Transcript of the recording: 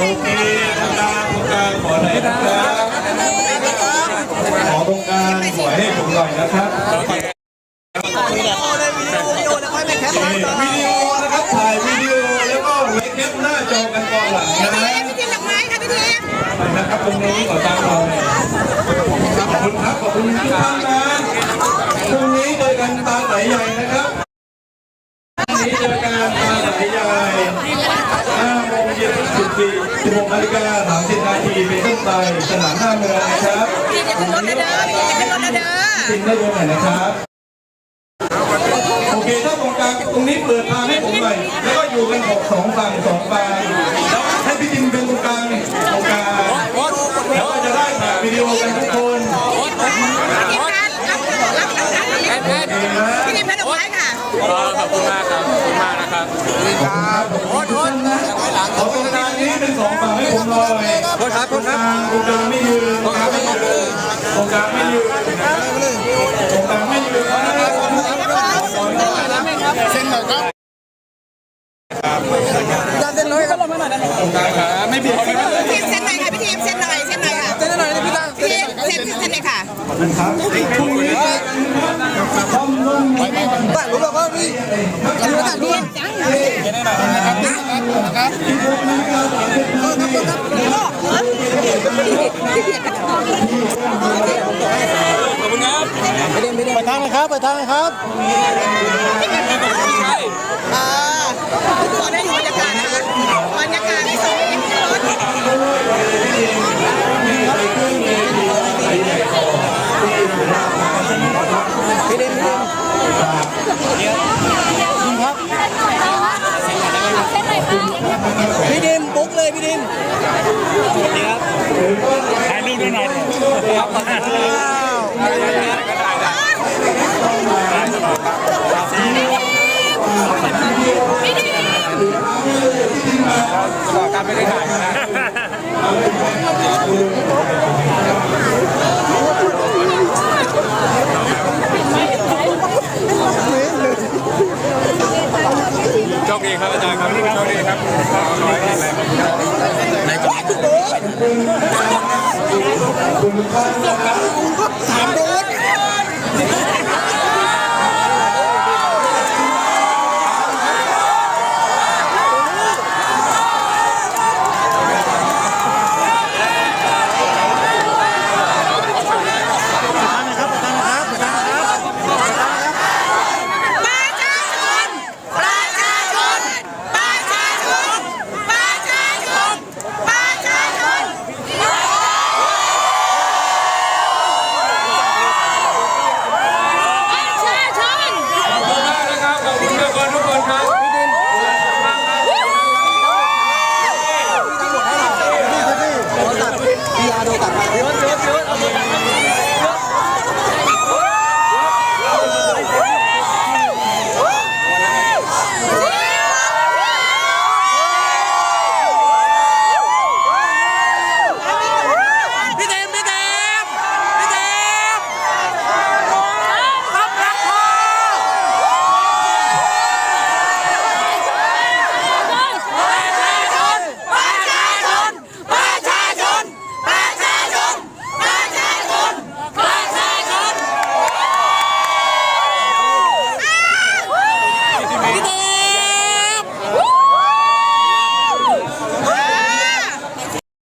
โอเคตรงกลางตรงการขอหนนะครับขอตรงกลางขอให้ผมหน่อยนะครับวิดีโอนะครับถ่ายวิดีโอแล้วก็ไว้แคปหน้าจอกันก่อนหลังนะพี่ทีมดอกไม้ค่ะพี่ทีมนะครับตรงนี้ขอตามเราเลยขอบคุณครับขอบคุณทุกท่านนะพรุ่งนี้เจอกันตาไหลใหญ่นะครับพรุ่งนี้เจอกันตาไหลใหญ่5โมงเย็ นถึง14 16นาฬิกา30นาทีเป็นต้นไปสนามหน้าเมืองนะครับพี่จะขึ้นรถนะเด้อพี่จะขึ้นรถนะเด้อจริงได้ยังไงนะครับ โอเคถ้าตรงกลางตรงนี้เปิดทางให้ผมหน่อยแล้วก็อยู่กันสองฝั่งสองฝั่งแล้วให้พี่จิมเป็นตรงกลางตรงกลางแล้วก็จะได้ถ่ายวิดีโอกันทุกคนทีมงานรับรับรับรับพี่ทีมแพทย์ดอกไม้ค่ะขอบคุณมากครับขอบคุณมากนะครับขอตรงก สองฝั่งให้ผมหน่อยโทษครับโทษครับตรงกลางไม่ยืนตรงกลางไม่ยืนตรงกลางไม่ยืนตรงกลางไม่ยืนนะครับเซ็นหน่อยครับเซ็นเลยครับตรงกลางครับไม่ผิดครับพี่ทีมเซ็นหน่อยค่ะพี่ทีมเซ็นหน่อยเซ็นหน่อยค่ะเซ็นหน่อยเลยพี่ตาพี่เซ็นเซ็นหน่อยค่ะครับพรุ่งนี้เจอกันนะครับห้องนุ่มไปไปไปบ้านรู้แล้วว่าพี่อันนี้บ้านรู้นะครับ ขอบคุณครับไปทางเลยครับไปทางเลยครับอ่าขอได้ดูบรรยากาศนะคะบรรยากาศที่ส่งอินรถพี่เดิม ปุ๊กเลยพี่ดิมถ่ายรูปด้วยหน่อยการไคดีครับอาจารย์ครับโชคดีครับขอให้แข็งแรงครับนายจอยคุณโบ๊ทสามโบ๊